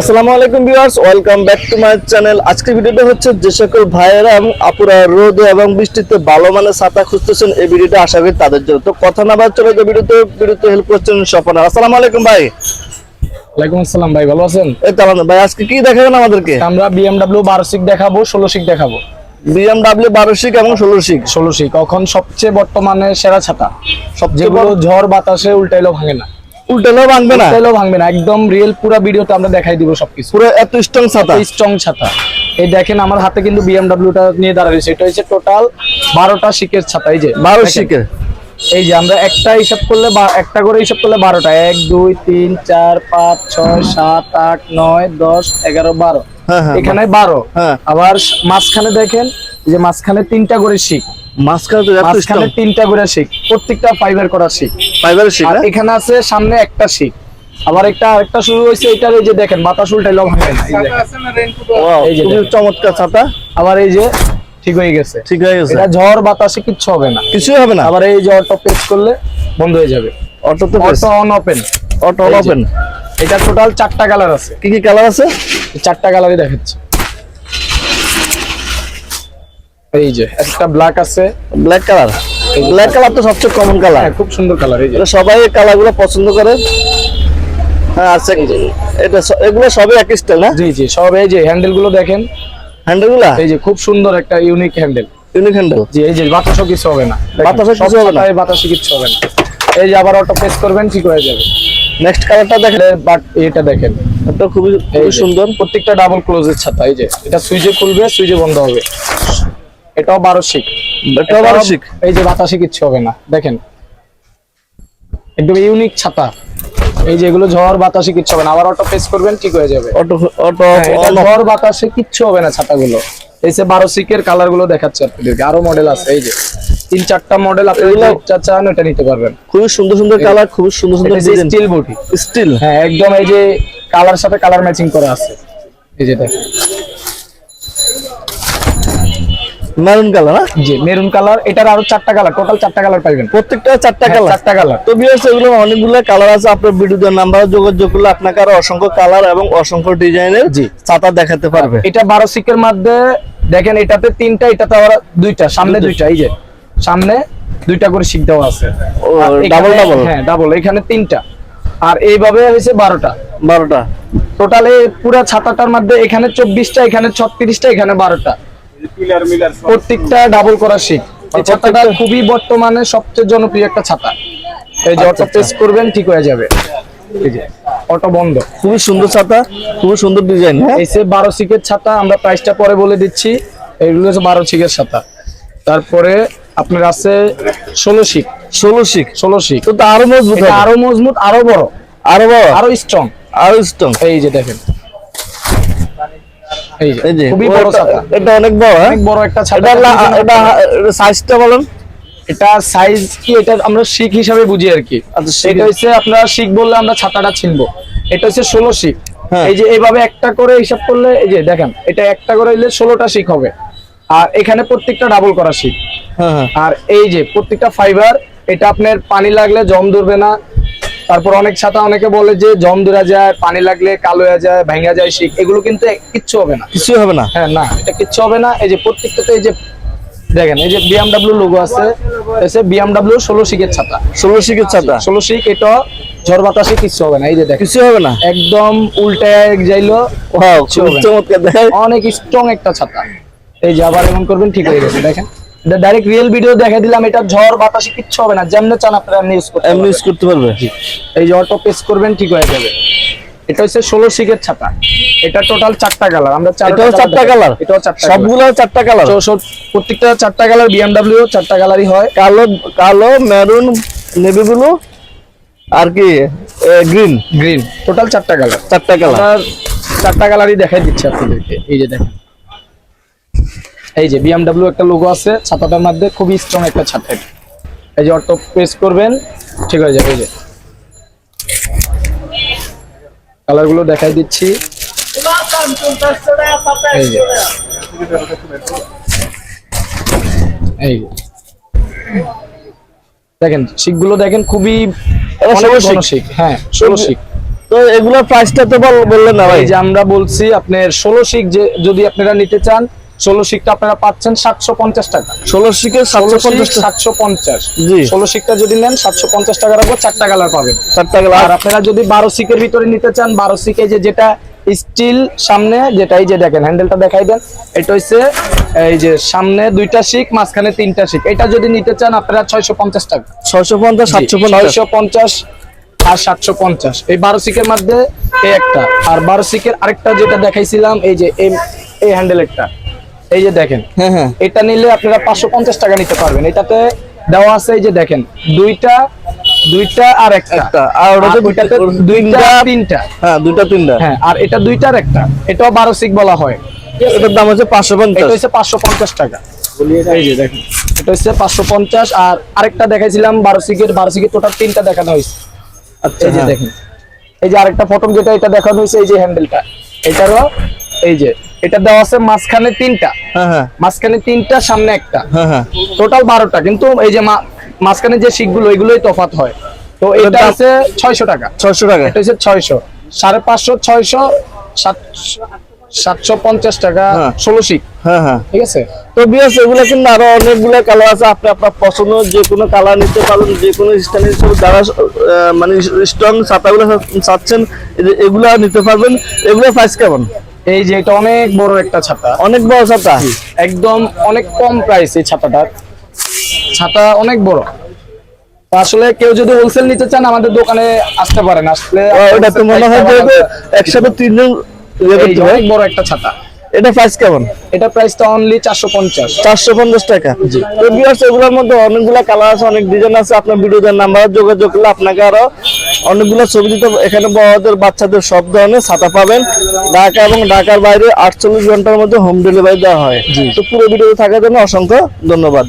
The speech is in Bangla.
আসসালামু আলাইকুম viewers welcome back to my channel. আজকের ভিডিওটা হচ্ছে যে সকল ভাইয়েরা এবং আপুরা রোদে এবং বৃষ্টিতে ভালো মানের ছাতা খুঁজতেছেন এই ভিডিওটা আশা করি তাদের জন্য। তো কথা না বাদ চলে তো ভিডিওতে ভিডিওতে হেল্প করছেন স্বপন আসসালামু আলাইকুম ভাই। ওয়ালাইকুম আসসালাম ভাই ভালো আছেন? এই তো। ভাই আজকে কি দেখাবেন আমাদেরকে? আমরা বিএমডাব্লিউ বারো সিক দেখাবো ষোলো সিক দেখাবো। বিএমডাব্লিউ বারো শিক এবং ষোলো ষোলো সিক এখন সবচেয়ে বর্তমানে সেরা ছাতা। সবচেয়ে যেগুলো বড় ঝড় বাতাসে উল্টাইলেও ভাঙে না। উল্টালেও ভাঙবে না? উল্টাইলেও ভাঙবে না। একদম রিয়েল পুরো ভিডিওতে আমরা দেখাই দিব সবকিছু। পুরো এত স্ট্রং ছাতা? স্ট্রং ছাতা। এই দেখেন আমার হাতে কিন্তু বিএমডাব্লিউটা নিয়ে দাঁড়াইছে এটা হচ্ছে টোটাল বারোটা শিকের ছাতা এই যে। বারো। শিকের? এই যে আমরা একটা হিসাব করলে বা- একটা করে হিসাব করলে বারোটা। এক দুই তিন চার পাঁচ ছয় সাত আট নয় দশ এগারো বারো। হ্যাঁ, হ্যাঁ, এখানে বারো। হ্যাঁ। আবার মাঝখানে দেখেন এই যে মাঝখানে তিনটা করে শিখ মাঝখানে তো মাঝখানে তিনটা করে শিখ প্রত্যেকটা ফাইবার করা শিখ ফাইবারের শিক আর এখানে আছে সামনে একটা শিখ আবার একটা আরেকটা শুরু হয়েছে এটার এই যে দেখেন বাতাস উল্টাইলেও ভাঙে না এই এই যে চমৎকার ছাতা। আবার এই যে ঠিক হয়ে গেছে। ঠিক হয়ে গেছে। এটা ঝড় বাতাসে কিচ্ছু হবে না। কিছুই হবে না? আবার এই যে অটো প্রেস করলে বন্ধ হয়ে যাবে। অটোতে অটো অন ওপেন অটো যে। ওপেন এটা টোটাল চারটা কালার আছে। কি কি কালার আছে? চারটা কালারই দেখাচ্ছে। এই যে একটা ব্ল্যাক আছে। ব্ল্যাক কালার ব্ল্যাক কালার তো সবচেয়ে কমন কালার হ্যাঁ খুব সুন্দর কালার এই যে। সবাই কালারগুলো পছন্দ করে। হ্যাঁ আচ্ছা এটা এগুলো সবই এক স্টাইল না? জি জি সব এই যে হ্যান্ডেলগুলো দেখেন। হ্যান্ডেলগুলা? এই যে খুব সুন্দর একটা ইউনিক হ্যান্ডেল ইউনিক হ্যান্ডেল জি এই যে বাতাসও কিছু হবে না। বাতাসও কিছু হবে না? ছাতায় বাতাসে কিছু হবে না। এই যে আবার অটো প্রেস করবেন ঠিক হয়ে যাবে। নেক্সট কালারটা দেখেন। বাট এটা দেখেন। এটা খুবই খুবই সুন্দর। প্রত্যেকটা ডাবল ক্লোজের ছাতা এই যে। এটা সুইচে খুলবে সুইচে বন্ধ হবে। এটাও বারো শিক এটাও বারো শিক এই যে বাতাসে কিচ্ছু হবে না দেখেন। একদম ইউনিক ছাতা। এই যে এগুলো ঝড় বাতাসে কিচ্ছু হবে না। আবার অটো প্রেস করবেন ঠিক হয়ে যাবে। অটো অটো হ্যাঁ, এটা ঝড় বাতাসে কিচ্ছু হবে না ছাতাগুলো। এই যে বারো সিকের কালারগুলো দেখাচ্ছে আপনাদেরকে। আরও মডেল আছে এই যে। তিন চারটা মডেল আপনি যেটা চান এটা নিতে পারবেন। খুবই সুন্দর সুন্দর কালার খুব সুন্দর সুন্দর ডিজাইন স্টিল বডি স্টিল হ্যাঁ একদম এই যে কালার সাথে কালার ম্যাচিং করা আছে। এই যে দেখেন। মেরুন কালার না? জি মেরুন কালার এটার আরও চারটা কালার টোটাল চারটা কালার পাইবেন। প্রত্যেকটা চারটা হ্যাঁ, কালার চারটা কালার তো বিয়ার্স এগুলো অনেকগুলো কালার আছে আপনার ভিডিওতে নাম্বার যোগাযোগ করলে আপনাকে আরও অসংখ্য কালার এবং অসংখ্য ডিজাইনের জি। ছাতা দেখাতে পারবে। এটা বারো সিকের মধ্যে দেখেন এটাতে তিনটা এটাতে আবার দুইটা সামনে দুইটা। এই যে সামনে দুইটা করে শিক দেওয়া আছে। double double? হ্যাঁ ডাবল এখানে তিনটা। আর এইভাবে হয়েছে বারোটা। বারোটা। টোটাল এই পুরো ছাতাটার মধ্যে এখানে চব্বিশটা এখানে ছত্রিশটা এখানে বারোটা। প্রত্যেকটা ডাবল করা শিক এই ছাতাটা খুবই বর্তমানে সবচেয়ে জনপ্রিয় একটা ছাতা। এই যে অটো প্রেস করবেন ঠিক হয়ে যাবে। অটো বন্ধ। খুবই সুন্দর ছাতা খুবই সুন্দর ডিজাইন হ্যাঁ? এই যে বারো সিকের ছাতা আমরা প্রাইসটা পরে বলে দিচ্ছি। এইগুলো হচ্ছে বারো সিকের ছাতা। তারপরে আপনার আছে ষোলো শিক ষোলো শিক ষোলো শিক তো আরও মজবুত আরও মজবুত আরও বড়। আরও বড়? আরও স্ট্রং আরও স্ট্রং এই যে দেখেন। এই যে খুবই বড় ছাতা। এটা অনেক বড় হ্যাঁ? অনেক বড় একটা ছাতা। এটা লা- এটা এটা সাইজটা বলেন। এটা সাইজ কি এটা আমরা শিক হিসাবে বুঝি আর কি। আচ্ছা, এটা হচ্ছে আপনারা শিক বললে আমরা ছাতাটা চিনবো এটা হচ্ছে ষোলো শিক হ্যাঁ। এই যে এইভাবে একটা করে হিসাব করলে এই যে দেখেন এটা একটা করে হইলে ষোলোটা শিক হবে। আর এখানে প্রত্যেকটা ডাবল করা শিক হ্যাঁ হ্যাঁ। আর এই যে প্রত্যেকটা ফাইবার এটা আপনার পানি লাগলে জম ধরবে না তারপর অনেক ছাতা অনেকে বলে যে জম ধরা যায় পানি লাগলে কালো হয়ে যায় ভেঙে যায় শিখ। এগুলো কিন্তু কিচ্ছু হবে না। কিছুই হবে না? হ্যাঁ না এটা কিচ্ছু হবে না। এই যে প্রত্যেকটাতে এই যে দেখেন এই যে বিএমডাব্লিউ লোগো আছে এসে বিএমডাব্লিউ ষোলো শিখের ছাতা। ষোলো শিখের ছাতা? ষোলো শিখ এটা ঝড় বাতাসে কিচ্ছু হবে না। এই যে কিছুই হবে না? একদম উল্টায় যাইলো অনেক স্ট্রং একটা ছাতা। এই যে আবার এমন করবেন ঠিক হয়ে গেছে দেখেন। ডাইরেক্ট রিয়েল ভিডিও দেখে দিলাম এটা ঝড় বাতাসে কিচ্ছু হবে না। যেমন চান আপনারা এমনি ইউজ করতে এমনি। ইউজ করতে পারবে। এই যে অটো প্রেস করবেন ঠিক হয়ে যাবে। এটা হচ্ছে ষোলো শিকের ছাতা। এটা টোটাল চারটা কালার আমরা চারটা চারটা কালার এটাও চারটা সবগুলো চারটা কালার প্রত্যেকটা চারটা কালার বিএমডাব্লিউ চারটা কালারই হয়। কালো কালো মেরুন নেভি ব্লু আর কি গ্রিন গ্রিন টোটাল চারটা কালার চারটা কালার চারটা কালারই দেখাই দিচ্ছি আপনাদেরকে। এই যে দেখেন। এই যে বিএমডাব্লিউ একটা লোগো আছে ছাতাটার মধ্যে খুবই স্ট্রং একটা ছাতা এটা। এই যে অটো প্রেস করবেন ঠিক হয়ে যাবে এই যে। কালারগুলো দেখাই দিচ্ছি। এই যে। এই দেখেন শিখগুলো দেখেন খুবই। শিক হ্যাঁ ষোলো শিক তো এগুলোর প্রাইসটা তো বললেন না ভাই। যে আমরা বলছি আপনার ষোলো শিখ যে যদি আপনারা নিতে চান ষোলো শিকটা আপনারা পাচ্ছেন সাতশো পঞ্চাশ টাকা। ষোলো শিখে সাতশো পঞ্চাশ সাতশো পঞ্চাশ। জি। ষোলো শিকটা যদি নেন সাতশো পঞ্চাশ টাকা রাখব চারটা কালার পাবেন। চারটা গেল আর আপনারা যদি বারো সিকের ভিতরে নিতে চান বারো সিকে যে যেটা স্টিল সামনে যেটা এই যে দেখেন হ্যান্ডেলটা দেখাই দেন। এটা হচ্ছে এই যে সামনে দুইটা শিক মাঝখানে তিনটা শিক এটা যদি নিতে চান আপনারা ছয়শো পঞ্চাশ টাকা। ছয়শো পঞ্চাশ সাতশো ছয়শো পঞ্চাশ আর সাতশো পঞ্চাশ। এই বারো সিকের মধ্যে এই একটা। আর বারো সিকের আরেকটা যেটা দেখাইছিলাম এই যে এই এই হ্যান্ডেলেরটা এই যে দেখেন হ্যাঁ হ্যাঁ। এটা নিলে আপনারা পাঁচশো পঞ্চাশ টাকা নিতে পারবেন। এটাতে দেওয়া আছে এই যে দেখেন দুইটা দুইটা আর একটা। আর দুইটা তিনটা- তিনটা। হ্যাঁ দুইটা তিনটা। হ্যাঁ আর এটা একটা। এটাও বারো সিক বলা হয়। এটার দাম হচ্ছে পাঁচশো এটা হচ্ছে পাঁচশো পঞ্চাশ টাকা। এই যে দেখেন এটা হচ্ছে পাঁচশো পঞ্চাশ। আর আরেকটা দেখাইছিলাম বারো সিকের বারো সিকের টোটাল তিনটা দেখানো হয়েছে। আচ্ছা এই যে হ্যাঁ। দেখেন এই যে আরেকটা ফটো যেটা এটা দেখানো হয়েছে এই যে হ্যান্ডেলটা। এটারও এই যে এটা দেওয়া আছে মাঝখানে তিনটা। হ্যাঁ হ্যাঁ। মাঝখানে তিনটা সামনে একটা। হ্যাঁ হ্যাঁ। টোটাল বারোটা কিন্তু এই যে মাঝখানে যে শিকগুলো এগুলোই তফাৎ হয়। তো এটা আছে ছয়শো টাকা। ছয়শো টাকা। এটা হচ্ছে ছয়শো। সাড়ে পাঁচশো ছয়শো সাতশো পঞ্চাশ টাকা। ষোলো শিক হ্যাঁ হ্যাঁ। ঠিক আছে? তো বিয়াস এগুলো কিন্তু আরও অনেকগুলো কালার আছে। আপনি আপনার পছন্দ যে কোনো কালার নিতে পারেন যে কোনো যারা মানে স্ট্রং ছাতাগুলো চাচ্ছেন এগুলা নিতে পারবেন। এগুলো প্রাইস কেমন? এই যে এটা অনেক বড় একটা ছাতা। অনেক বড় ছাতা? একদম অনেক কম প্রাইস এই ছাতাটার ছাতা অনেক বড়। আসলে কেউ যদি হোলসেল নিতে চান আমাদের দোকানে আসতে পারেন। আসলে ওটা তো মনে হয় একসাথে তিনজন ইয়ে বড় একটা ছাতা। এটা প্রাইস কেমন? এটা প্রাইসটা অনলি চারশো পঞ্চাশ। চারশো পঞ্চাশ টাকা? তো বিয়ার্স এগুলোর মধ্যে অনেকগুলো কালার আছে অনেক ডিজাইন আছে। আপনার ভিডিওদের নাম্বার যোগাযোগ করলে আপনাকে আরও অনেকগুলো ছবি দিতে এখানে বড়দের বাচ্চাদের সব ধরনের ছাতা পাবেন। ঢাকা এবং ঢাকার বাইরে আটচল্লিশ ঘণ্টার মধ্যে হোম ডেলিভারি দেওয়া হয়। তো পুরো ভিডিও থাকার জন্য অসংখ্য ধন্যবাদ।